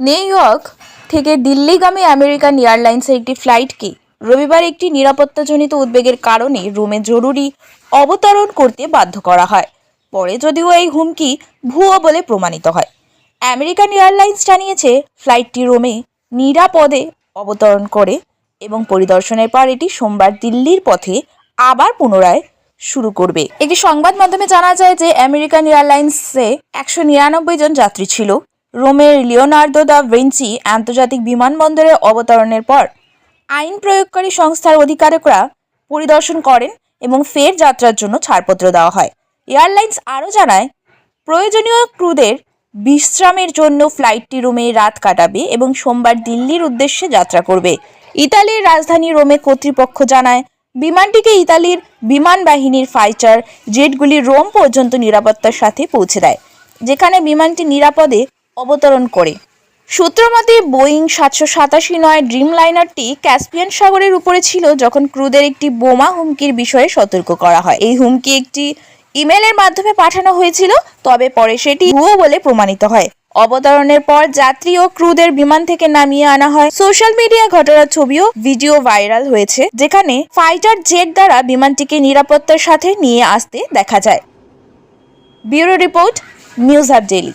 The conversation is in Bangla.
নিউ ইয়র্ক থেকে দিল্লিগামী আমেরিকান এয়ারলাইন্সের একটি ফ্লাইটকে রবিবার একটি নিরাপত্তাজনিত উদ্বেগের কারণে রোমে জরুরি অবতরণ করতে বাধ্য করা হয়। পরে যদিও এই হুমকি ভুয়ো বলে প্রমাণিত হয়। আমেরিকান এয়ারলাইন্স জানিয়েছে, ফ্লাইটটি রোমে নিরাপদে অবতরণ করে এবং পরিদর্শনের পর এটি সোমবার দিল্লির পথে আবার পুনরায় শুরু করবে। একটি সংবাদ মাধ্যমে জানা যায় যে, আমেরিকান এয়ারলাইন্সে একশো নিরানব্বই জন যাত্রী ছিল। রোমের লিওনার্দো দা ভিঞ্চি আন্তর্জাতিক বিমানবন্দরে অবতরণের পর আইন প্রয়োগকারী সংস্থার অধিকারকরা পরিদর্শন করেন এবং ফের যাত্রার জন্য ছাড়পত্র দেওয়া হয়। এয়ারলাইন্স আরও জানায়, প্রয়োজনীয় ক্রুদের বিশ্রামের জন্য ফ্লাইটটি রোমে রাত কাটাবে এবং সোমবার দিল্লির উদ্দেশ্যে যাত্রা করবে। ইতালির রাজধানী রোমে কর্তৃপক্ষ জানায়, বিমানটিকে ইতালির বিমান বাহিনীর ফাইটার জেটগুলি রোম পর্যন্ত নিরাপত্তার সাথে পৌঁছে দেয়, যেখানে বিমানটি নিরাপদে অবতরণ করে। সূত্রমতে, বোয়িং সাতশো সাতাশি নয় ড্রিম লাইনারটি ক্যাসপিয়ান সাগরের উপরে ছিল যখন ক্রুদের একটি বোমা হুমকির বিষয়ে সতর্ক করা হয়। এই হুমকি একটি ইমেলের মাধ্যমে পাঠানো হয়েছিল, তবে পরে সেটি ভুয়ো বলে প্রমাণিত হয়। অবতরণের পর যাত্রী ও ক্রুদের বিমান থেকে নামিয়ে আনা হয়। সোশ্যাল মিডিয়া ঘটনার ছবিও ভিডিও ভাইরাল হয়েছে, যেখানে ফাইটার জেট দ্বারা বিমানটিকে নিরাপত্তার সাথে নিয়ে আসতে দেখা যায়। Bureau report, news hub daily.